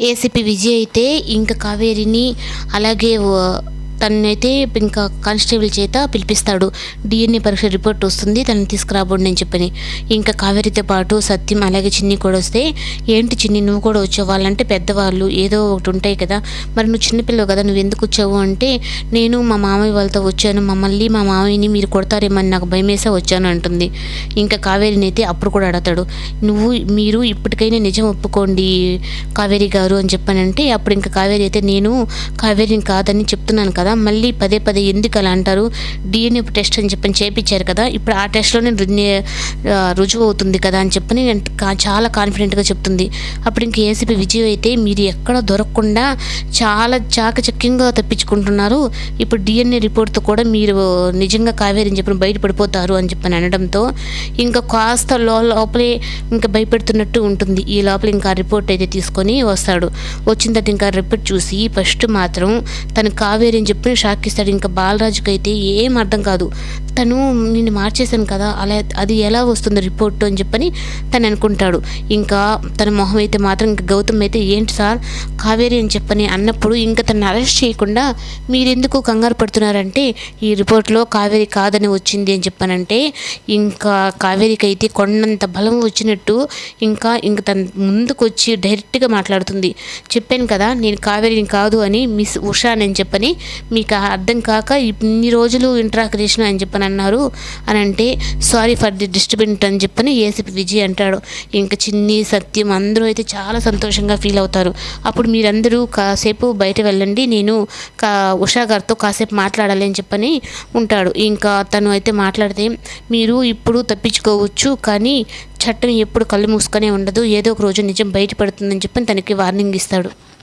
ACP Vijay అయితే ఇంకా కావేరిని అలాగే తనైతే ఇంకా కానిస్టేబుల్ చేత పిలిపిస్తాడు. డిఎన్ఏ పరీక్ష రిపోర్ట్ వస్తుంది తనని తీసుకురాబోండి అని చెప్పని. ఇంకా కావేరితో పాటు సత్యం అలాగే చిన్ని కూడా వస్తే ఏంటి చిన్ని నువ్వు కూడా వచ్చావు? వాళ్ళంటే పెద్దవాళ్ళు ఏదో ఒకటి ఉంటాయి కదా. మరి నువ్వు చిన్నపిల్లవు కదా నువ్వు ఎందుకు వచ్చావు? అంటే నేను మా మామయ్య వాళ్ళతో వచ్చాను. మమ్మల్ని మా మామయ్యని మీరు కొడతారేమని నాకు భయమేసా వచ్చాను అంటుంది. ఇంకా కావేరిని అయితే అప్పుడు కూడా అడతాడు నువ్వు మీరు ఇప్పటికైనా నిజం ఒప్పుకోండి కావేరి గారు అని చెప్పానంటే అప్పుడు ఇంకా కావేరి అయితే నేను కావేరిని కాదని చెప్తున్నాను కదా మళ్ళీ పదే పదే ఎందుకు అలా అంటారు? డిఎన్ఏ టెస్ట్ అని చెప్పని చేపించారు కదా ఇప్పుడు ఆ టెస్ట్లోనే రుజువు అవుతుంది కదా అని చెప్పని కా- చాలా కాన్ఫిడెంట్గా చెప్తుంది. అప్పుడు ఇంక ఏసీపీ విజయ్ అయితే మీరు ఎక్కడ దొరకకుండా చాలా చాకచక్యంగా తప్పించుకుంటున్నారు. ఇప్పుడు డిఎన్ఏ రిపోర్ట్తో కూడా మీరు నిజంగా కావేరి అని చెప్పిన బయటపడిపోతారు అని చెప్పని అనడంతో ఇంకా కాస్త లో లోపలే ఇంకా భయపెడుతున్నట్టు ఉంటుంది. ఈ లోపల ఇంకా రిపోర్ట్ అయితే తీసుకొని వస్తాడు. వచ్చిన తర్వాత ఇంకా రిపోర్ట్ చూసి ఫస్ట్ మాత్రం తను కావేరి అని చెప్పి షాక్ ఇస్తాడు. ఇంకా బాలరాజుకి అయితే ఏం అర్థం కాదు. తను నేను మార్చేశాను కదా అలా అది ఎలా వస్తుంది రిపోర్ట్ అని చెప్పని తను అనుకుంటాడు. ఇంకా తన మొహం అయితే మాత్రం ఇంకా గౌతమ్ అయితే ఏంటి సార్ కావేరి అని చెప్పని అన్నప్పుడు ఇంకా తను అరెస్ట్ చేయకుండా మీరెందుకు కంగారు పడుతున్నారంటే ఈ రిపోర్ట్లో కావేరి కాదని వచ్చింది అని చెప్పానంటే ఇంకా కావేరికి అయితే కొండంత బలం వచ్చినట్టు ఇంకా ఇంక తన ముందుకు వచ్చి డైరెక్ట్గా మాట్లాడుతుంది. చెప్పాను కదా నేను కావేరిని కాదు అని మిస్ ఉషా అని చెప్పని మీకు అర్థం కాక ఇన్ని రోజులు ఇంట్రాక్రేషన్ అని చెప్పని అన్నారు. అని అంటే సారీ ఫర్ ది డిస్టర్బెంట్ అని చెప్పని ఏసీపీ విజయ్ అంటాడు. ఇంకా చిన్ని సత్యం అందరూ అయితే చాలా సంతోషంగా ఫీల్ అవుతారు. అప్పుడు మీరందరూ కాసేపు బయట వెళ్ళండి నేను కా ఉషా గారితో కాసేపు మాట్లాడాలి అని చెప్పని ఉంటాడు. ఇంకా తను అయితే మాట్లాడితే మీరు ఇప్పుడు తప్పించుకోవచ్చు కానీ చట్టం ఎప్పుడు కళ్ళు మూసుకొనే ఉండదు. ఏదో ఒక రోజు నిజం బయటపడుతుందని చెప్పని తనకి వార్నింగ్ ఇస్తాడు.